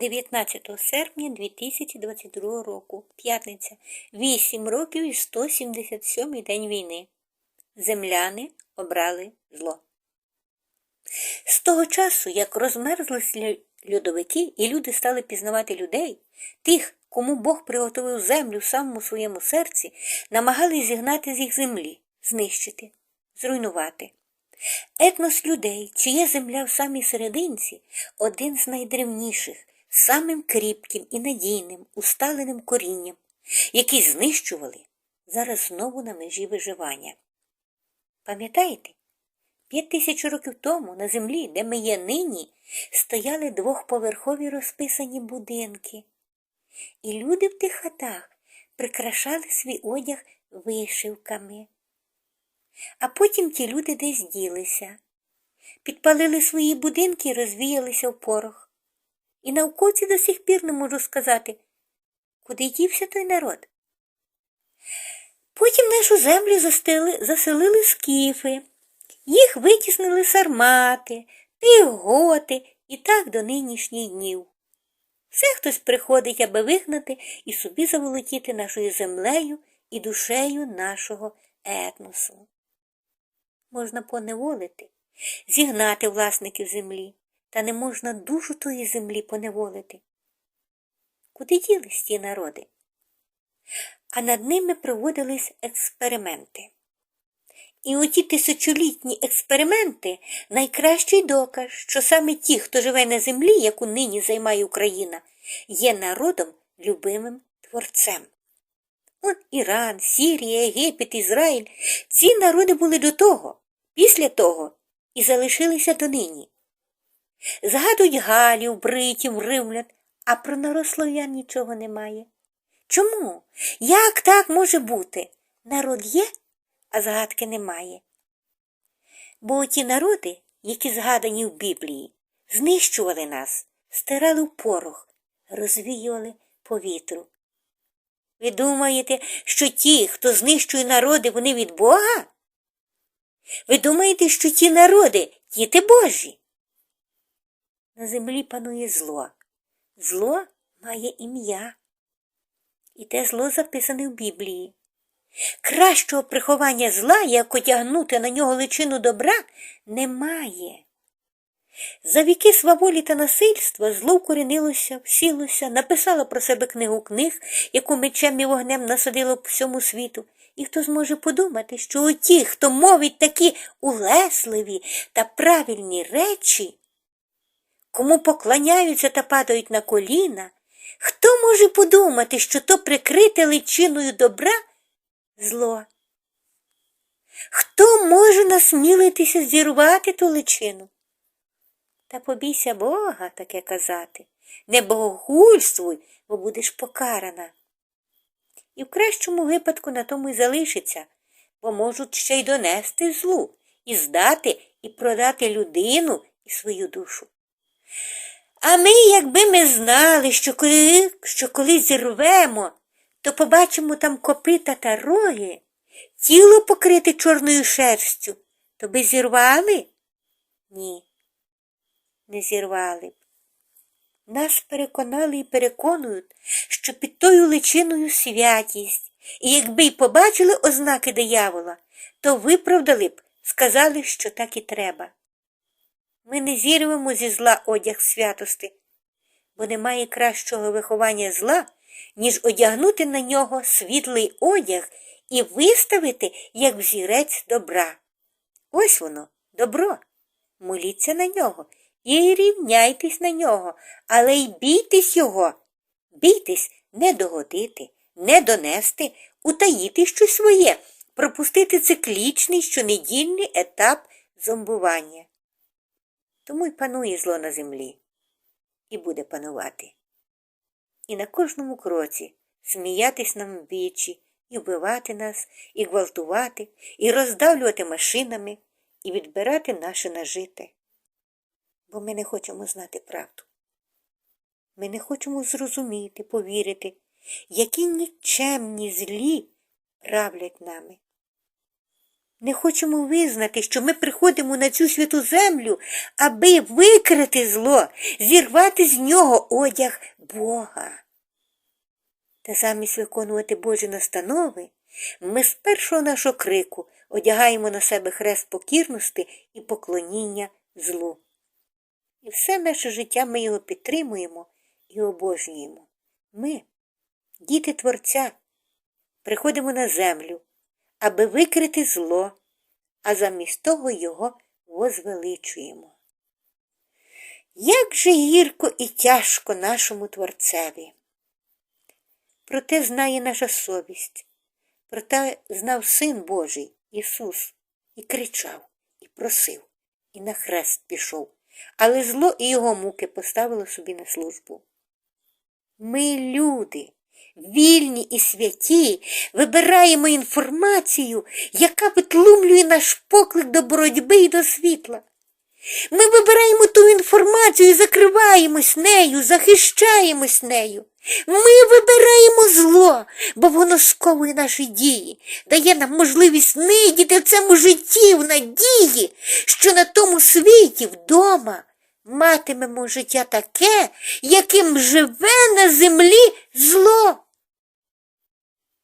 19 серпня 2022 року. П'ятниця. 8 років і 177 день війни. Земляни обрали зло. З того часу, як розмерзлись лю- льодовики, і люди стали пізнавати людей, тих, кому Бог приготовив землю в самому своєму серці, намагались зігнати з їх землі, знищити, зруйнувати. Етнос людей, чия земля в самій серединці, один з найдревніших, самим кріпким і надійним, усталеним корінням, які знищували, зараз знову на межі виживання. Пам'ятаєте? П'ять тисяч років тому на землі, де ми є нині, стояли двохповерхові розписані будинки. І люди в тих хатах прикрашали свій одяг вишивками. А потім ті люди десь ділися, підпалили свої будинки і розвіялися в порох. І науковці до сих пір не можу сказати, куди дівся той народ. Потім нашу землю застили, заселили скіфи, їх витіснили сармати, готи і так до нинішніх днів. Все хтось приходить, аби вигнати і собі заволодіти нашою землею і душею нашого етносу. Можна поневолити, зігнати власників землі, та не можна душу тої землі поневолити. Куди ділись ті народи? А над ними проводились експерименти. І оті тисячолітні експерименти найкращий доказ, що саме ті, хто живе на землі, яку нині займає Україна, є народом любимим творцем. От Іран, Сірія, Єгипет, Ізраїль ці народи були до того, після того і залишилися донині. Згадують Галів, бритів, римлян, а про нарослов'ян нічого немає. Чому? Як так може бути? Народ є, а згадки немає. Бо ті народи, які згадані в Біблії, знищували нас, стирали в порох, розвіювали повітру. Ви думаєте, що ті, хто знищує народи, вони від Бога? Ви думаєте, що ті народи діти Божі? На землі панує зло. Зло має ім'я. І те зло записане в Біблії. Кращого приховання зла, як одягнути на нього личину добра, немає. За віки сваволі та насильства зло вкорінилося, всілося, написало про себе книгу книг, яку мечем і вогнем насадило по всьому світу. І хто зможе подумати, що оті, хто мовить такі улесливі та правильні речі, кому поклоняються та падають на коліна, хто може подумати, що то прикрите личиною добра зло? Хто може насмілитися зірвати ту личину? Та побійся Бога таке казати. Не богохульствуй, бо будеш покарана. І в кращому випадку на тому й залишиться, бо можуть ще й донести злу, і здати, і продати людину і свою душу. А ми, якби ми знали, що коли, що коли зірвемо, то побачимо там копита та роги, тіло покрите чорною шерстю, то би зірвали? Ні, не зірвали б. Нас переконали і переконують, що під тою личиною святість, і якби й побачили ознаки диявола, то виправдали б, сказали, що так і треба. Ми не зірвемо зі зла одяг святости, бо немає кращого виховання зла, ніж одягнути на нього світлий одяг і виставити як взірець добра. Ось воно, добро. Моліться на нього і рівняйтесь на нього, але й бійтесь його. Бійтесь не догодити, не донести, утаїти щось своє, пропустити циклічний щонедільний етап зомбування. Тому й панує зло на землі і буде панувати. І на кожному кроці сміятись нам вічі, і вбивати нас, і гвалтувати, і роздавлювати машинами, і відбирати наше нажите. Бо ми не хочемо знати правду. Ми не хочемо зрозуміти, повірити, які нікчемні злі правлять нами. Не хочемо визнати, що ми приходимо на цю святу землю, аби викрити зло, зірвати з нього одяг Бога. Та замість виконувати Божі настанови, ми з першого нашого крику одягаємо на себе хрест покірності і поклоніння злу. І все наше життя ми його підтримуємо і обожнюємо. Ми, діти Творця, приходимо на землю, аби викрити зло, а замість того його возвеличуємо. Як же гірко і тяжко нашому Творцеві! Проте знає наша совість, проте знав Син Божий Ісус і кричав, і просив, і на хрест пішов, але зло і його муки поставило собі на службу. Ми, люди, вільні і святі, вибираємо інформацію, яка витлумлює наш поклик до боротьби і до світла. Ми вибираємо ту інформацію і закриваємось нею, захищаємось нею. Ми вибираємо зло, бо воно сковує наші дії, дає нам можливість нидіти в цьому житті, в надії, що на тому світі вдома матимемо життя таке, яким живе на землі зло.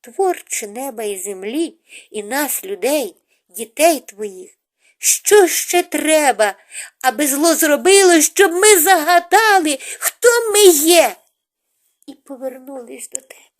Творче неба і землі, і нас, людей, дітей твоїх. Що ще треба, аби зло зробило, щоб ми загадали, хто ми є, і повернулись до тебе.